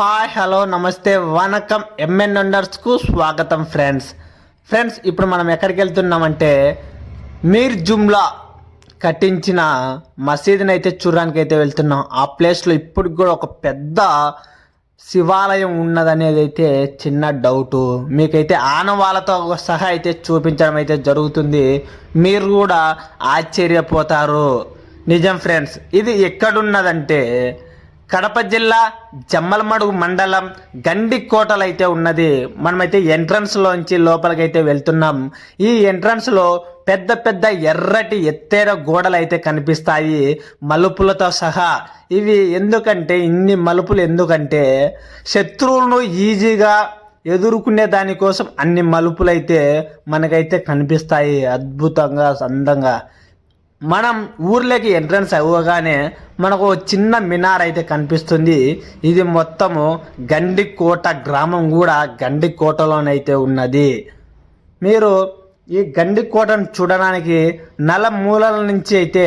Hi hello నమస్తే వనకం MN అండర్స్కు స్వాగతం friends friends ఇప్పుడు మనం ఎక్కడికి వెళ్తున్నామంటే మీర్ జుమ్లా కట్టించిన మసీదుని అయితే చూడడానికి అయితే వెళ్తున్నాం. ఆ ప్లేస్లో ఇప్పటికి కూడా ఒక పెద్ద శివాలయం ఉన్నదనేది అయితే చిన్న డౌటు మీకైతే ఆనవాళ్ళతో సహా అయితే చూపించడం అయితే జరుగుతుంది. మీరు కూడా ఆశ్చర్యపోతారు. నిజం ఫ్రెండ్స్ ఇది ఎక్కడున్నదంటే కడప జిల్లా జమ్మలమడుగు మండలం గండికోటలు అయితే ఉన్నది. మనమైతే ఎంట్రన్స్లోంచి లోపలికైతే వెళ్తున్నాం. ఈ ఎంట్రన్స్లో పెద్ద పెద్ద ఎర్రటి ఎత్తైన గోడలు అయితే కనిపిస్తాయి. మలుపులతో సహా. ఇవి ఎందుకంటే ఇన్ని మలుపులు ఎందుకంటే శత్రువులను ఈజీగా ఎదుర్కొనే దానికోసం అన్ని మలుపులైతే మనకైతే కనిపిస్తాయి. అద్భుతంగా అందంగా. మనం ఊర్లోకి ఎంట్రన్స్ అవ్వగానే మనకు చిన్న మినార్ అయితే కనిపిస్తుంది. ఇది మొత్తము గండికోట గ్రామం కూడా గండికోటలోనైతే ఉన్నది. మీరు ఈ గండికోటను చూడడానికి నలమూలల నుంచి అయితే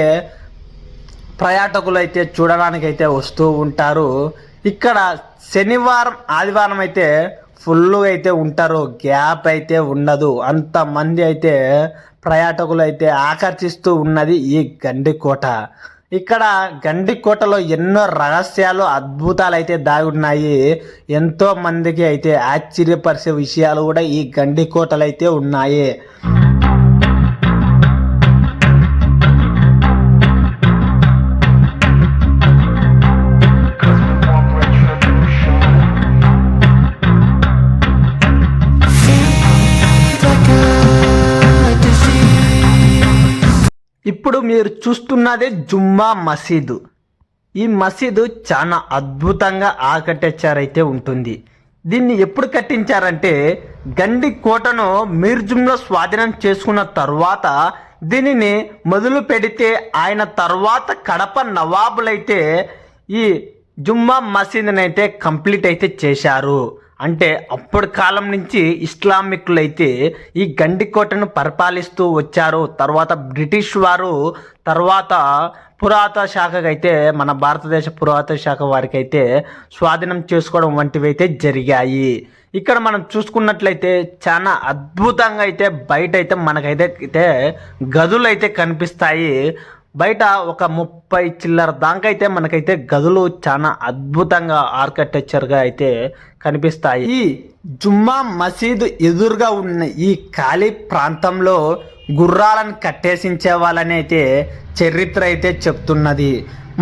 పర్యాటకులు అయితే చూడడానికి అయితే వస్తూ ఉంటారు. ఇక్కడ శనివారం ఆదివారం అయితే ఫుల్గా అయితే ఉంటారు గ్యాప్ అయితే ఉండదు. అంతమంది అయితే పర్యాటకులు అయితే ఆకర్షిస్తూ ఉన్నది ఈ గండికోట. ఇక్కడ గండికోటలో ఎన్నో రహస్యాలు అద్భుతాలు అయితే దాగి ఉన్నాయి ఎంతో మందికి అయితే ఆశ్చర్యపరిచే విషయాలు కూడా ఈ గండికోటలు అయితే ఉన్నాయి. ఇప్పుడు మీరు చూస్తున్నదే జుమ్మా మసీదు. ఈ మసీదు చాలా అద్భుతంగా ఆర్కిటెక్చర్ ఉంటుంది. దీన్ని ఎప్పుడు కట్టించారంటే గండి కోటను మీర్జుంలో స్వాధీనం చేసుకున్న తర్వాత దీనిని మొదలు పెడితే ఆయన తర్వాత కడప నవాబులైతే ఈ జుమ్మా మసీదునైతే అయితే కంప్లీట్ అయితే చేశారు. అంటే అప్పటి కాలం నుంచి ఇస్లామికులు అయితే ఈ గండికోటను పరిపాలిస్తూ వచ్చారు. తర్వాత బ్రిటిష్ వారు తర్వాత పురాతన శాఖకు అయితే మన భారతదేశ పురాతన శాఖ వారికి అయితే స్వాధీనం చేసుకోవడం వంటివి అయితే జరిగాయి. ఇక్కడ మనం చూసుకున్నట్లయితే చాలా అద్భుతంగా అయితే బయట అయితే మనకైతే అయితే గదులు అయితే కనిపిస్తాయి. బయట ఒక ముప్పై ముప్పై చిల్లర దాకా అయితే మనకైతే గదులు చాలా అద్భుతంగా ఆర్కిటెక్చర్గా అయితే కనిపిస్తాయి. ఈ జుమ్మా మసీదు ఎదురుగా ఉన్న ఈ ఖాళీ ప్రాంతంలో గుర్రాలను కట్టేసించే వాళ్ళని అయితే చరిత్ర అయితే చెప్తున్నది.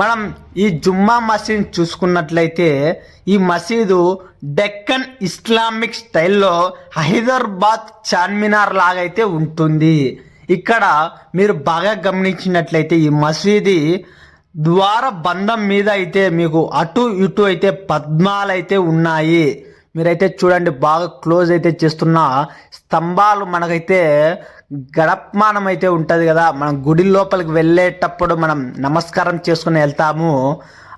మనం ఈ జుమ్మా మసీద్ చూసుకున్నట్లయితే ఈ మసీదు డెక్కన్ ఇస్లామిక్ స్టైల్లో హైదరాబాద్ చార్మినార్ లాగైతే ఉంటుంది. ఇక్కడ మీరు బాగా గమనించినట్లయితే ఈ మసీది ద్వార బంధం మీద అయితే మీకు అటు ఇటు అయితే పద్మాలు అయితే ఉన్నాయి. మీరైతే చూడండి బాగా క్లోజ్ అయితే చేస్తున్న స్తంభాలు మనకైతే గడపమానం అయితే ఉంటుంది కదా. మనం గుడి లోపలికి వెళ్ళేటప్పుడు మనం నమస్కారం చేసుకుని వెళ్తాము.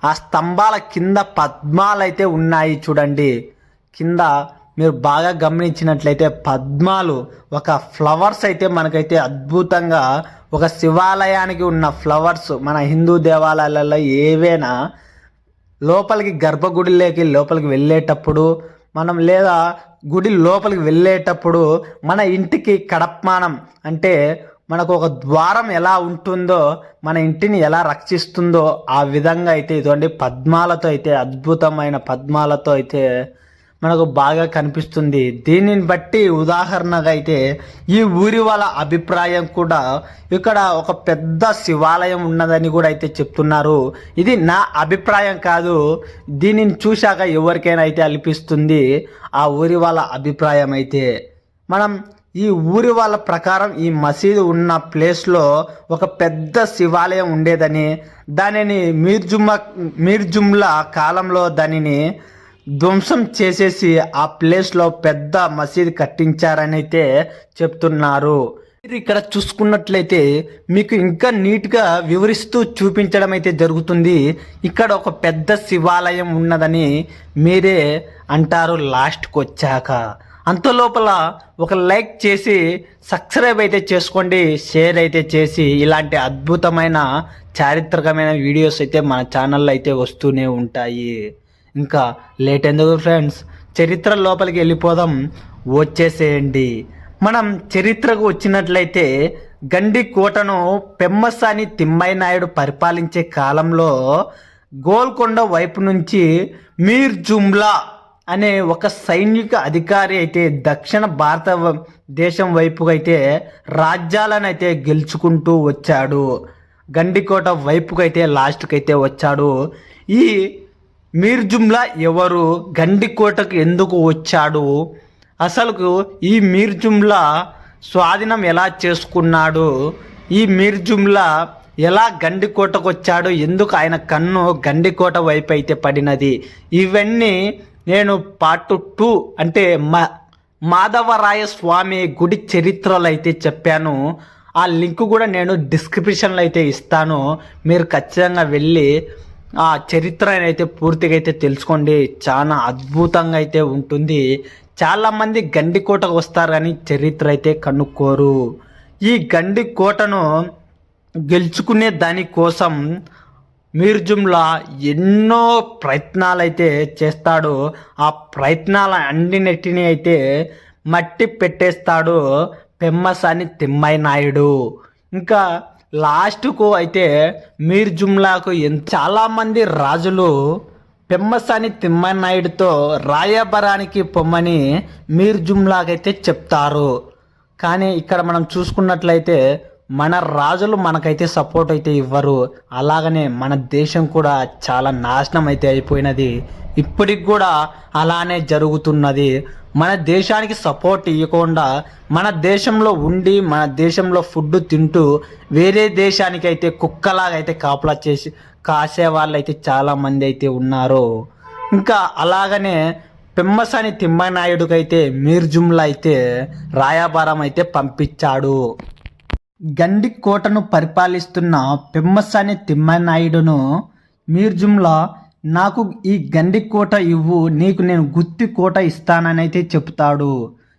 ఆ స్తంభాల కింద పద్మాలు అయితే ఉన్నాయి చూడండి. కింద మీరు బాగా గమనించినట్లయితే పద్మాలు ఒక ఫ్లవర్స్ అయితే మనకైతే అద్భుతంగా ఒక శివాలయానికి ఉన్న ఫ్లవర్స్ మన హిందూ దేవాలయాలలో ఏవైనా లోపలికి గర్భగుడిలోకి లోపలికి వెళ్ళేటప్పుడు మనం లేదా గుడి లోపలికి వెళ్ళేటప్పుడు మన ఇంటికి కడప్మానం అంటే మనకు ఒక ద్వారం ఎలా ఉంటుందో మన ఇంటిని ఎలా రక్షిస్తుందో ఆ విధంగా అయితే ఇటువంటి పద్మాలతో అయితే అద్భుతమైన పద్మాలతో అయితే మనకు బాగా కనిపిస్తుంది. దీనిని బట్టి ఉదాహరణగా అయితే ఈ ఊరి వాళ్ళ అభిప్రాయం కూడా ఇక్కడ ఒక పెద్ద శివాలయం ఉన్నదని కూడా అయితే చెప్తున్నారు. ఇది నా అభిప్రాయం కాదు. దీనిని చూశాక ఎవరికైనా అయితే అనిపిస్తుంది ఆ ఊరి వాళ్ళ అభిప్రాయం అయితే. మనం ఈ ఊరి వాళ్ళ ప్రకారం ఈ మసీదు ఉన్న ప్లేస్లో ఒక పెద్ద శివాలయం ఉండేదని దానిని మీర్జుమ్మ మీర్జుమ్ల కాలంలో దానిని ధ్వంసం చేసేసి ఆ ప్లేస్లో పెద్ద మసీద్ కట్టించారని అయితే చెప్తున్నారు. మీరు ఇక్కడ చూసుకున్నట్లయితే మీకు ఇంకా నీట్గా వివరిస్తూ చూపించడం అయితే జరుగుతుంది. ఇక్కడ ఒక పెద్ద శివాలయం ఉన్నదని మీరే అంటారు లాస్ట్కి వచ్చాక. అంత లోపల ఒక లైక్ చేసి సబ్స్క్రైబ్ అయితే చేసుకోండి షేర్ అయితే చేసి ఇలాంటి అద్భుతమైన చారిత్రకమైన వీడియోస్ అయితే మన ఛానల్లో అయితే వస్తూనే ఉంటాయి. ఇంకా లేట్ ఎందుకు ఫ్రెండ్స్? చరిత్ర లోపలికి వెళ్ళిపోదాం. వచ్చేసేయండి. మనం చరిత్రకు వచ్చినట్లయితే గండి కోటను పెమ్మసాని తిమ్మయ్య నాయుడు పరిపాలించే కాలంలో గోల్కొండ వైపు నుంచి మీర్ జుమ్లా అనే ఒక సైనిక అధికారి అయితే దక్షిణ భారత దేశం వైపుకు అయితే రాజ్యాలను అయితే గెలుచుకుంటూ వచ్చాడు. గండికోట వైపుకైతే లాస్ట్కైతే లాస్ట్కి అయితే వచ్చాడు. ఈ మీర్ జుమ్లా ఎవరు గండికోటకు ఎందుకు వచ్చాడు? అసలుకు ఈ మీర్ జుమ్లా స్వాధీనం ఎలా చేసుకున్నాడు? ఈ మీర్ జుమ్లా ఎలా గండికోటకు వచ్చాడు? ఎందుకు ఆయన కన్ను గండికోట వైపు అయితే పడినది? ఇవన్నీ నేను పార్ట్ టూ అంటే మా మాధవరాయ స్వామి గుడి చరిత్రలు అయితే చెప్పాను. ఆ లింక్ కూడా నేను డిస్క్రిప్షన్లో అయితే ఇస్తాను. మీరు ఖచ్చితంగా వెళ్ళి ఆ చరిత్ర అయితే పూర్తిగా అయితే తెలుసుకోండి. చాలా అద్భుతంగా అయితే ఉంటుంది. చాలామంది గండికోటకు వస్తారు కానీ చరిత్ర అయితే కనుక్కోరు. ఈ గండికోటను గెలుచుకునే దానికోసం మీర్జుమ్లా ఎన్నో ప్రయత్నాలు అయితే చేస్తాడు. ఆ ప్రయత్నాల అన్నిటిని అయితే మట్టి పెట్టేస్తాడు పెమ్మసాని తిమ్మయ్య నాయుడు. ఇంకా లాస్ట్కు అయితే మీర్ జుమ్లాకు చాలామంది రాజులు పెమ్మసాని తిమ్మనాయుడితో రాయబరానికి పొమ్మని మీర్ జుమ్లాకైతే చెప్తారు. కానీ ఇక్కడ మనం చూసుకున్నట్లయితే మన రాజులు మనకైతే సపోర్ట్ అయితే ఇవ్వరు. అలాగనే మన దేశం కూడా చాలా నాశనం అయితే అయిపోయినది. ఇప్పటికి కూడా అలానే జరుగుతున్నది. మన దేశానికి సపోర్ట్ ఇవ్వకుండా మన దేశంలో ఉండి మన దేశంలో ఫుడ్ తింటూ వేరే దేశానికి అయితే కుక్కలాగా అయితే కాపలా చేసి కాసే వాళ్ళు అయితే చాలా మంది అయితే ఉన్నారు. ఇంకా అలాగనే పెమ్మసాని తిమ్మనాయుడుకైతే మీర్జుమ్లా అయితే రాయబారం అయితే పంపించాడు. గండి కోటను పరిపాలిస్తున్న పెమ్మసాని తిమ్మనాయుడును మీర్జుమ్లా నాకు ఈ గండి కోట ఇవ్వు నీకు నేను గుత్తి కోట ఇస్తానని అయితే చెప్తాడు.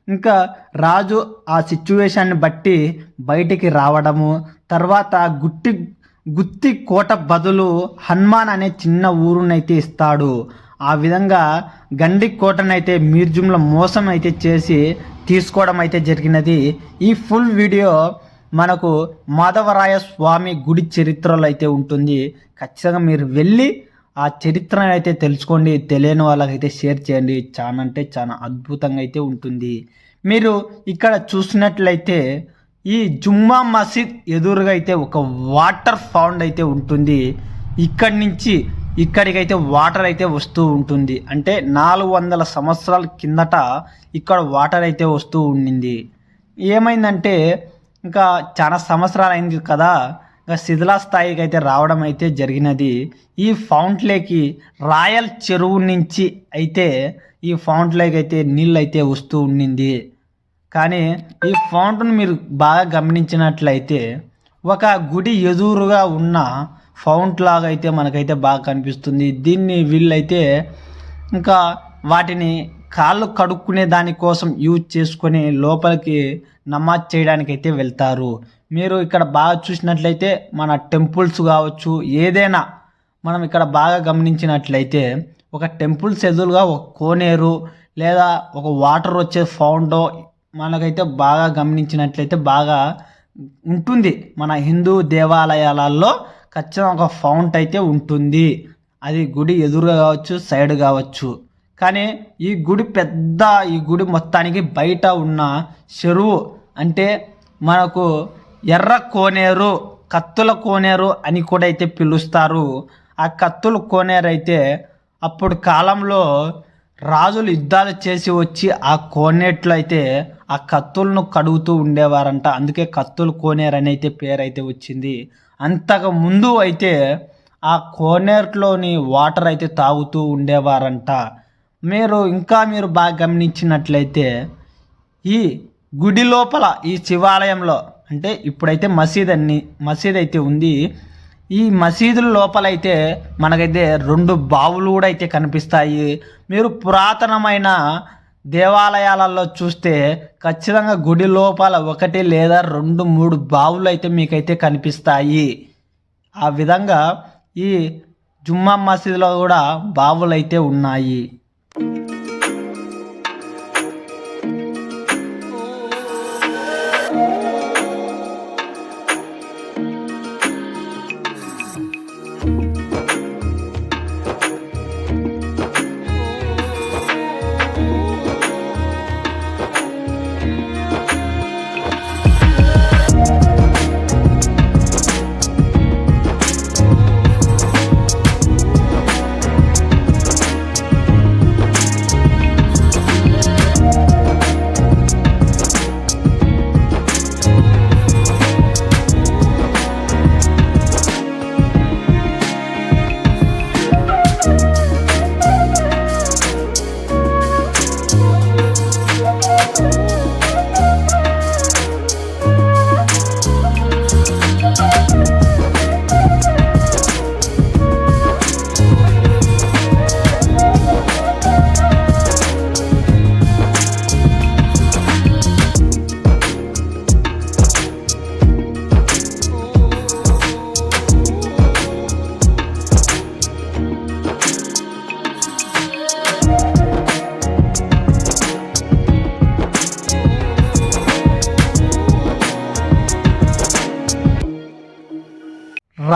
ఇంకా రాజు ఆ సిచ్యువేషన్ని బట్టి బయటికి రావడము తర్వాత గుట్టి గుత్తి కోట బదులు హనుమాన్ అనే చిన్న ఊరునైతే ఇస్తాడు. ఆ విధంగా గండి కోటనైతే మీర్జుమ్ల మోసం అయితే చేసి తీసుకోవడం అయితే జరిగినది. ఈ ఫుల్ వీడియో మనకు మాధవరాయ స్వామి గుడి చరిత్రలో అయితే ఉంటుంది. ఖచ్చితంగా మీరు వెళ్ళి ఆ చరిత్రను అయితే తెలుసుకోండి తెలియని వాళ్ళకైతే షేర్ చేయండి. చాలా అంటే చాలా అద్భుతంగా అయితే ఉంటుంది. మీరు ఇక్కడ చూసినట్లయితే ఈ జుమ్మా మసీద్ ఎదురుగా అయితే ఒక వాటర్ ఫౌండ్ అయితే ఉంటుంది. ఇక్కడి నుంచి ఇక్కడికైతే వాటర్ అయితే వస్తూ ఉంటుంది. అంటే నాలుగు వందల సంవత్సరాల కిందట ఇక్కడ వాటర్ అయితే వస్తూ ఉండింది. ఏమైందంటే ఇంకా చాలా సంవత్సరాలు అయింది కదా. ఇంకా శిథిలా స్థాయికి అయితే రావడం అయితే జరిగినది. ఈ ఫౌంట్లేకి రాయల్ చెరువు నుంచి అయితే ఈ ఫౌంట్లేకి అయితే నీళ్ళు అయితే వస్తూ ఉండింది. కానీ ఈ ఫౌంట్ను మీరు బాగా గమనించినట్లయితే ఒక గుడి ఎదురుగా ఉన్న ఫౌంట్ లాగా అయితే మనకైతే బాగా కనిపిస్తుంది. దీన్ని వీళ్ళైతే ఇంకా వాటిని కాళ్ళు కడుక్కునే దానికోసం యూజ్ చేసుకొని లోపలికి నమాజ్ చేయడానికి అయితే వెళ్తారు. మీరు ఇక్కడ బాగా చూసినట్లయితే మన టెంపుల్స్ కావచ్చు ఏదైనా మనం ఇక్కడ బాగా గమనించినట్లయితే ఒక టెంపుల్స్ ఎదురుగా ఒక కోనేరు లేదా ఒక వాటర్ వచ్చే ఫౌండో మనకైతే బాగా గమనించినట్లయితే బాగా ఉంటుంది. మన హిందూ దేవాలయాలలో ఖచ్చితంగా ఒక ఫౌంట్ అయితే ఉంటుంది. అది గుడి ఎదురుగా కావచ్చు సైడ్ కావచ్చు. కానీ ఈ గుడి పెద్ద ఈ గుడి మొత్తానికి బయట ఉన్న చెరువు అంటే మనకు ఎర్ర కోనేరు కత్తుల కోనేరు అని కూడా అయితే పిలుస్తారు. ఆ కత్తుల కోనేరు అయితే అప్పుడు కాలంలో రాజులు యుద్ధాలు చేసి వచ్చి ఆ కోనేట్లో అయితే ఆ కత్తులను కడుగుతూ ఉండేవారంట. అందుకే కత్తుల కోనేరు అని అయితే పేరు అయితే వచ్చింది. అంతకు ముందు అయితే ఆ కోనేరులోని వాటర్ అయితే తాగుతూ ఉండేవారంట. మీరు ఇంకా మీరు బాగా గమనించినట్లయితే ఈ గుడి లోపల ఈ శివాలయంలో అంటే ఇప్పుడైతే మసీద్ అన్ని మసీద్ అయితే ఉంది. ఈ మసీదుల లోపలైతే మనకైతే రెండు బావులు కూడా అయితే కనిపిస్తాయి. మీరు పురాతనమైన దేవాలయాలలో చూస్తే ఖచ్చితంగా గుడి లోపల ఒకటి లేదా రెండు మూడు బావులు అయితే మీకైతే కనిపిస్తాయి. ఆ విధంగా ఈ జుమ్మా మసీదులో కూడా బావులు అయితే ఉన్నాయి. Thank you.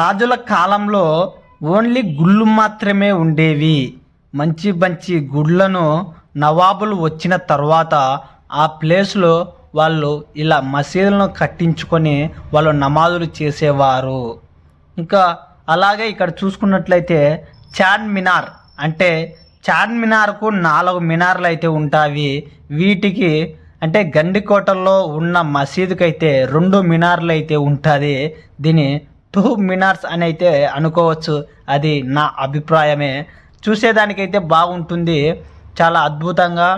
రాజుల కాలంలో ఓన్లీ గుళ్ళు మాత్రమే ఉండేవి. మంచి మంచి గుళ్ళను నవాబులు వచ్చిన తర్వాత ఆ ప్లేస్లో వాళ్ళు ఇలా మసీదులను కట్టించుకొని వాళ్ళు నమాజులు చేసేవారు. ఇంకా అలాగే ఇక్కడ చూసుకున్నట్లయితే చాన్ మినార్ అంటే చాన్ మినార్కు నాలుగు మినార్లు అయితే ఉంటాయి వీటికి అంటే గండికోటల్లో ఉన్న మసీదుకి అయితే రెండు మినార్లు అయితే ఉంటుంది. దీని టూ మినార్స్ అని అయితే అనుకోవచ్చు. అది నా అభిప్రాయమే. చూసేదానికైతే బాగుంటుంది. చాలా అద్భుతంగా.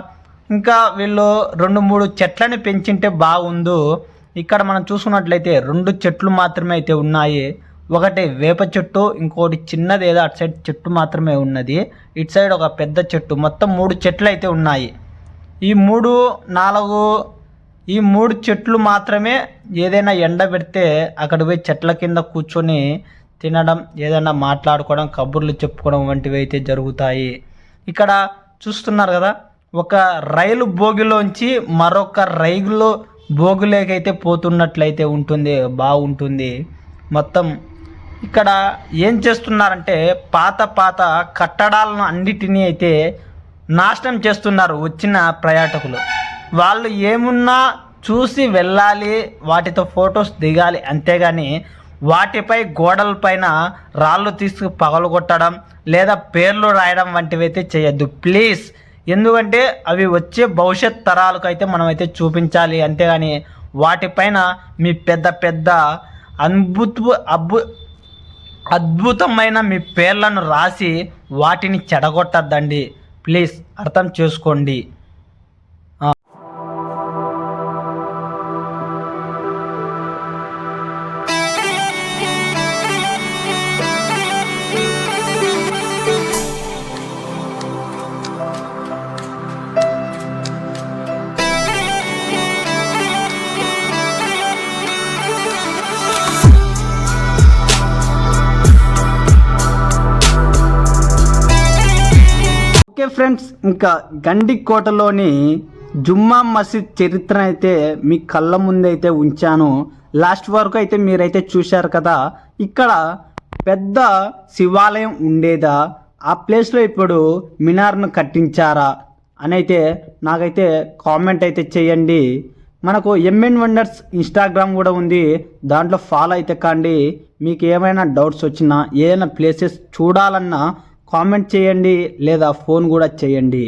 ఇంకా వీళ్ళు రెండు మూడు చెట్లని పెంచింటే బాగుండు. ఇక్కడ మనం చూసుకున్నట్లయితే రెండు చెట్లు మాత్రమే అయితే ఉన్నాయి. ఒకటి వేప చెట్టు ఇంకోటి చిన్నది ఏదో అటు సైడ్ చెట్టు మాత్రమే ఉన్నది. ఇటు సైడ్ ఒక పెద్ద చెట్టు. మొత్తం మూడు చెట్లు అయితే ఉన్నాయి. ఈ మూడు నాలుగు ఈ మూడు చెట్లు మాత్రమే ఏదైనా ఎండ పెడితే అక్కడ పోయి చెట్ల కింద కూర్చొని తినడం ఏదైనా మాట్లాడుకోవడం కబుర్లు చెప్పుకోవడం వంటివి అయితే జరుగుతాయి. ఇక్కడ చూస్తున్నారు కదా ఒక రైలు బోగిలోంచి మరొక రైలు బోగిలోకైతే పోతున్నట్లయితే ఉంటుంది బాగుంటుంది. మొత్తం ఇక్కడ ఏం చేస్తున్నారంటే పాత పాత కట్టడాలను అన్నిటినీ అయితే నాశనం చేస్తున్నారు వచ్చిన పర్యాటకులు. వాళ్ళు ఏమున్నా చూసి వెళ్ళాలి వాటితో ఫొటోస్ దిగాలి అంతేగాని వాటిపై గోడల పైన రాళ్ళు తీసుకు పగలగొట్టడం లేదా పేర్లు రాయడం వంటివి అయితే చేయొద్దు. ప్లీజ్. ఎందుకంటే అవి వచ్చే భవిష్యత్ తరాలకు అయితే మనమైతే చూపించాలి. అంతేగాని వాటిపైన మీ పెద్ద పెద్ద అద్భుత అద్భు అద్భుతమైన మీ పేర్లను రాసి వాటిని చెడగొట్టద్దండి. ప్లీజ్ అర్థం చేసుకోండి. ఫ్రెండ్స్ ఇంకా గండికోటలోని జుమ్మా మసీద్ చరిత్ర అయితే మీ కళ్ళ ముందైతే ఉంచాను. లాస్ట్ వరకు అయితే మీరైతే చూశారు కదా ఇక్కడ పెద్ద శివాలయం ఉండేదా? ఆ ప్లేస్లో ఇప్పుడు మినార్ను కట్టించారా? అని అయితే నాకైతే కామెంట్ అయితే చేయండి. మనకు ఎంఎన్ వండర్స్ ఇన్స్టాగ్రామ్ కూడా ఉంది దాంట్లో ఫాలో అయితే కాండి. మీకు ఏమైనా డౌట్స్ వచ్చినా ఏదైనా ప్లేసెస్ చూడాలన్నా కామెంట్ చేయండి లేదా ఫోన్ కూడా చేయండి.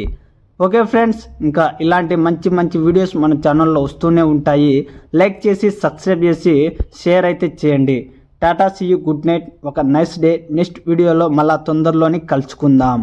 ఓకే ఫ్రెండ్స్ ఇంకా ఇలాంటి మంచి మంచి వీడియోస్ మన ఛానల్లో వస్తూనే ఉంటాయి. లైక్ చేసి సబ్స్క్రైబ్ చేసి షేర్ అయితే చేయండి. Tata see you good night. ఒక నైస్ డే. నెక్స్ట్ వీడియోలో మళ్ళా తొందరలోనే కలుసుకుందాం.